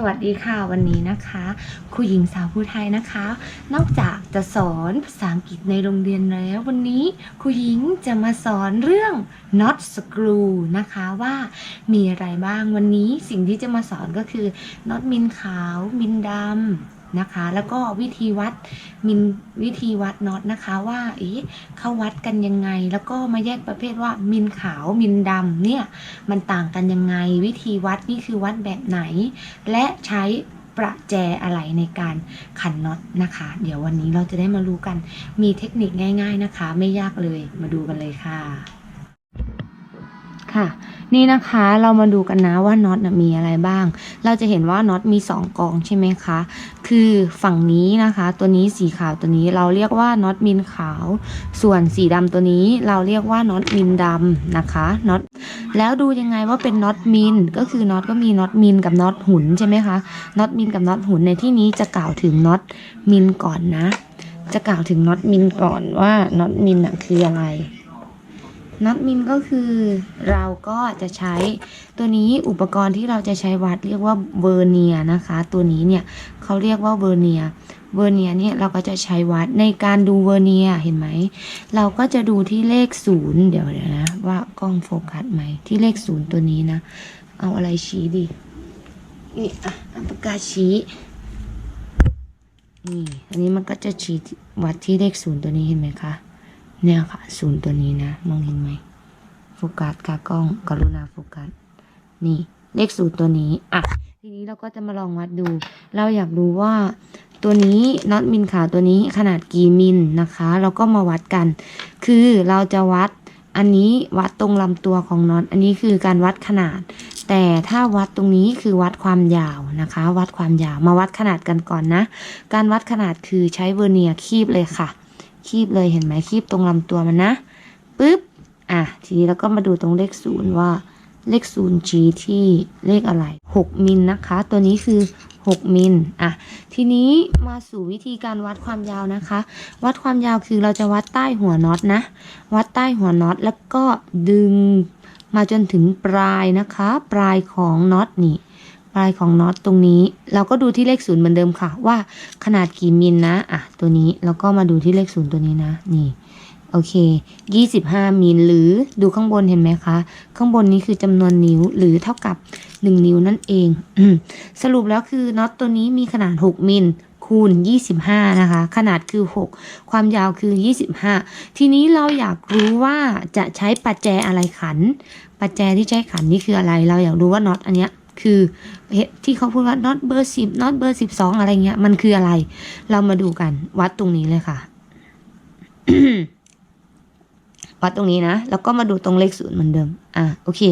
สวัสดีค่ะวันนี้นะคะครูหญิงสาวผู้ไทยนะคะ นอกจากจะสอนภาษาอังกฤษในโรงเรียนแล้ววันนี้ครูหญิงจะมาสอนเรื่อง not screw นะคะว่ามีอะไรบ้างวันนี้สิ่งที่จะมาสอนก็คือ not มินขาว มินดำ นะคะ แล้วก็วิธีวัดมินวิธีวัดน็อตนะคะว่าเอ๊ะเขาวัดกันยังไง แล้วก็มาแยกประเภทว่ามินขาวมินดำเนี่ยมันต่างกันยังไง วิธีวัดนี่คือวัดแบบไหน และใช้ประแจอะไรในการขันน็อตนะคะ เดี๋ยววันนี้เราจะได้มารู้กันมีเทคนิคง่าย ๆนะคะ ไม่ยากเลยมาดูกันเลยค่ะ ค่ะ นี่นะคะเรามาดูกันนะว่าน็อตมีอะไรบ้าง เราจะเห็นว่าน็อตมี 2 กองใช่ไหมคะ คือฝั่งนี้นะคะ ตัวนี้สีขาวตัวนี้เราเรียกว่าน็อตมินขาว ส่วนสีดำตัวนี้เราเรียกว่าน็อตมินดำนะคะน็อตแล้วดูยังไงว่าเป็นน็อตมินก็คือน็อตก็มีน็อตมินกับน็อตหุนใช่ไหมคะน็อตมินกับน็อตหุนในที่นี้จะกล่าวถึงน็อตมินก่อนนะ จะกล่าวถึงน็อตมินก่อนว่าน็อตมินอะคืออะไร น็อตมินก็คือเราก็จะใช้ตัวนี้อุปกรณ์ที่เราจะใช้วัดเรียกว่าเวอร์เนียนะคะ ตัวนี้เนี่ยเขาเรียกว่าเวอร์เนียเวอร์เนียเนี่ยเราก็จะใช้วัดในการดูเวอร์เนียเห็นไหม เราก็จะดูที่เลขศูนย์เดี๋ยวเดี๋ยวนะ ว่ากล้องโฟกัสไหมที่เลขศูนย์ตัวนี้นะ เอาอะไรชี้ดีนี่อะอาปากกาชี้นี่อันนี้มันก็จะชี้วัดที่เลขศูนย์ตัวนี้เห็นไหมคะ เนี่ยค่ะศูนย์ตัวนี้นะมองเห็นไหมโฟกัสกากล้องกรุณาโฟกัสนี่เลขศูนย์ตัวนี้อะทีนี้เราก็จะมาลองวัดดู เราอยากรู้ว่าตัวนี้น็อตมินขาวตัวนี้ขนาดกี่มิลนะคะ เราก็มาวัดกัน คือเราจะวัดอันนี้วัดตรงลำตัวของน็อตอันนี้คือการวัดขนาด แต่ถ้าวัดตรงนี้คือวัดความยาวนะคะ วัดความยาวมาวัดขนาดกันก่อนนะ การวัดขนาดคือใช้เวอร์เนียร์คีบเลยค่ะ คีบเลยเห็นไหมคีบตรงลำตัวมันนะปึ๊บอะทีนี้เราก็มาดูตรงเลขศูนย์ว่าเลขศูนย์ชี้ที่เลขอะไร 6 มิลนะคะ ตัวนี้คือ 6 มิลอะทีนี้มาสู่วิธีการวัดความยาวนะคะ วัดความยาวคือเราจะวัดใต้หัวน็อตนะ วัดใต้หัวน็อตแล้วก็ดึงมาจนถึงปลายนะคะ ปลายของน็อตนี่ ลายของน็อตตรงนี้ เราก็ดูที่เลขศูนย์เหมือนเดิมค่ะ ว่าขนาดกี่มิลนะ อะ ตัวนี้แล้วก็มาดูที่เลขศูนย์ตัวนี้นะ นี่โอเค 25 มิลหรือดูข้างบนเห็นไหมคะ ข้างบนนี้คือจำนวนนิ้วหรือเท่ากับ 1 นิ้วนั่นเอง สรุปแล้วคือน็อตตัวนี้มีขนาด 6 มิลคูณ 25 นะคะ ขนาดคือ 6 ความยาวคือ 25 ทีนี้เราอยากรู้ว่าจะใช้ปัจแจอะไรขัน ปัจแจที่ใช้ขันนี่คืออะไร เราอยากรู้ว่าน็อตอันเนี้ย คือเอ๊ะที่เขาพูดว่าน็อตเบอร์สิบน็อตเบอร์สิบสองอะไรเงี้ย มันคืออะไร เรามาดูกันวัดตรงนี้เลยค่ะ วัดตรงนี้นะ แล้วก็มาดูตรงเลขศูนย์เหมือนเดิม อะโอเค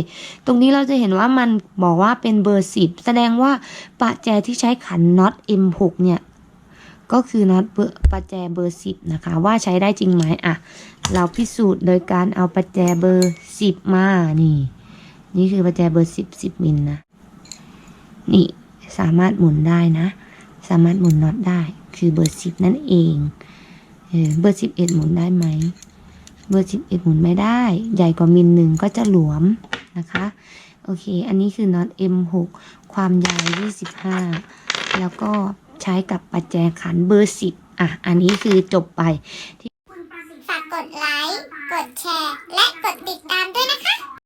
ตรงนี้เราจะเห็นว่ามันบอกว่าเป็นเบอร์สิบแสดงว่าประแจที่ใช้ขันน็อต M6 เนี่ยก็คือน็อตเบอร์ประแจเบอร์สิบนะคะ ว่าใช้ได้จริงไหมอะ เราพิสูจน์โดยการเอาประแจเบอร์สิบมานี่ นี่คือประแจเบอร์สิบสิบมิลนะ นี่สามารถหมุนได้นะ สามารถหมุนน็อตได้ คือเบอร์สิบนั่นเองเออเบอร์สิบเอ็ดหมุนได้ไหม เบอร์สิบเอ็ดหมุนไม่ได้ ใหญ่กว่ามิลหนึ่งก็จะหลวมนะคะ โอเค อันนี้คือน็อต M6 ความยาว 25 แล้วก็ใช้กับประแจขันเบอร์10อะ อันนี้คือจบไปฝากกดไลค์ กดแชร์ และกดติดตามด้วยนะคะ